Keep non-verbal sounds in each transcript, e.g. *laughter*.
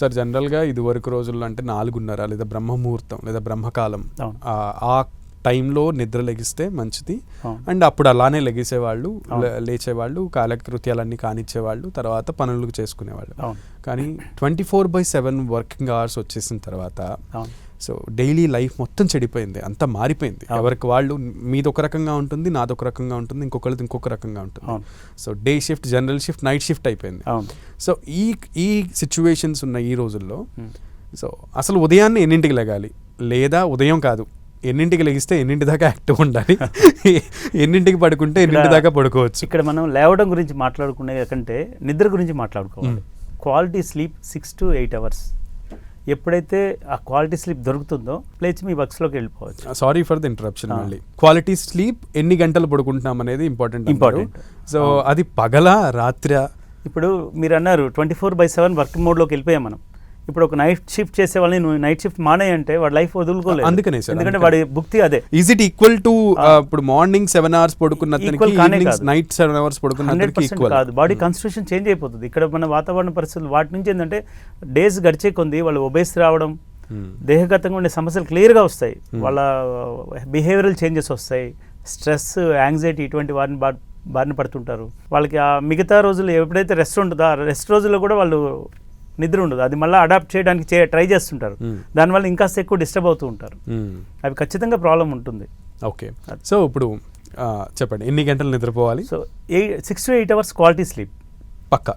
Sir జనరల్గా ఇది వరకు రోజుల్లో అంటే నాలుగున్నర లేదా బ్రహ్మముహూర్తం లేదా బ్రహ్మకాలం. ఆ టైంలో నిద్ర లెగిస్తే మంచిది. అండ్ అప్పుడు అలానే లెగిసేవాళ్ళు లేచేవాళ్ళు కాలకృత్యాలన్నీ కానిచ్చేవాళ్ళు తర్వాత పనులు చేసుకునేవాళ్ళు. కానీ twenty four by seven working hours వచ్చేసిన తర్వాత సో డైలీ లైఫ్ మొత్తం చెడిపోయింది అంతా మారిపోయింది. ఎవరికి వాళ్ళు మీది ఒక రకంగా ఉంటుంది నాది ఒక రకంగా ఉంటుంది ఇంకొకరిది ఇంకొక రకంగా ఉంటుంది. So day shift general shift night shift అయిపోయింది. సో ఈ ఈ సిచ్యువేషన్స్ ఉన్న ఈ రోజుల్లో. సో అసలు ఉదయాన్నే ఎన్నింటికి లెగాలి? లేదా ఉదయం కాదు ఎన్నింటికి లెగిస్తే ఎన్నింటి దాకా యాక్టివ్ ఉండాలి? *laughs* ఎన్నింటికి పడుకుంటే ఎన్నింటి దాకా పడుకోవచ్చు? ఇక్కడ మనం లేవడం గురించి మాట్లాడుకునే కంటే నిద్ర గురించి మాట్లాడుకోవాలి. Quality sleep six to eight hours. ఎప్పుడైతే ఆ క్వాలిటీ స్లీప్ దొరుకుతుందో లేచి మీ వర్క్స్లోకి వెళ్ళిపోవచ్చు సారీ ఫర్ ద ఇంటరప్షన్. మళ్ళీ క్వాలిటీ స్లీప్ ఎన్ని గంటలు పడుకుంటున్నాం అనేది ఇంపార్టెంట్ Important. సో. అది పగల రాత్రి ఇప్పుడు మీరు అన్నారు twenty four by seven work మోడ్లోకి వెళ్ళిపోయాం మనం ఇప్పుడు ఒక నైట్ షిఫ్ట్ చేసే వాళ్ళని నువ్వు నైట్ షిఫ్ట్ మానే అంటే వాడి లైఫ్ వదులుకోలేదు. అందుకనే సార్, ఎందుకంటే. వాడి భుక్తి అదే. Is it equal to. ఇప్పుడు మార్నింగ్ సెవెన్ అవర్స్ పడుకున్న. నైట్ సెవెన్ అవర్స్ పడుకున్న ఈక్వల్ కాదు. బాడీ కాన్స్టిట్యూషన్ చేంజ్ అయిపోతుంది. ఇక్కడ మన వాతావరణ పరిస్థితులు వాటి నుంచి ఏంటంటే డేస్ గడిచే కొంది వాళ్ళు ఒబేస్ రావడం దేహగతంగా ఉండే సమస్యలు క్లియర్గా వస్తాయి. Hmm. వాళ్ళ బిహేవియరల్ చేంజెస్ వస్తాయి. స్ట్రెస్ యాంగ్జైటీ ఇటువంటి వారిని బా బారిన పడుతుంటారు. వాళ్ళకి ఆ మిగతా రోజులు ఎప్పుడైతే రెస్ట్ ఉంటుందో ఆ రెస్ట్ రోజుల్లో కూడా వాళ్ళు నిద్ర ఉండదు. అది మళ్ళీ అడాప్ట్ చేయడానికి చే ట్రై చేస్తుంటారు. దానివల్ల ఇంకా ఎక్కువ డిస్టర్బ్ అవుతూ ఉంటారు. అవి ఖచ్చితంగా ప్రాబ్లం ఉంటుంది. ఓకే. సో ఇప్పుడు చెప్పండి. ఎన్ని గంటలు నిద్రపోవాలి? So eight six to eight hours quality sleep పక్క.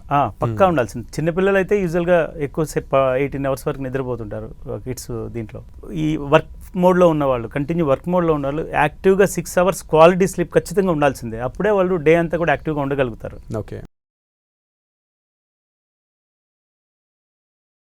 పక్కా ఉండాల్సింది. చిన్నపిల్లలు అయితే యూజువల్గా ఎక్కువసేపు ఎయిటీన్ అవర్స్ వరకు నిద్రపోతుంటారు కిడ్స్ దీంట్లో. ఈ వర్క్ మోడ్లో ఉన్న వాళ్ళు కంటిన్యూ వర్క్ మోడ్లో ఉన్న వాళ్ళు యాక్టివ్గా సిక్స్ అవర్స్ క్వాలిటీ స్లీప్ ఖచ్చితంగా ఉండాల్సిందే. అప్పుడే వాళ్ళు డే అంతా కూడా యాక్టివ్గా ఉండగలుగుతారు. ఓకే.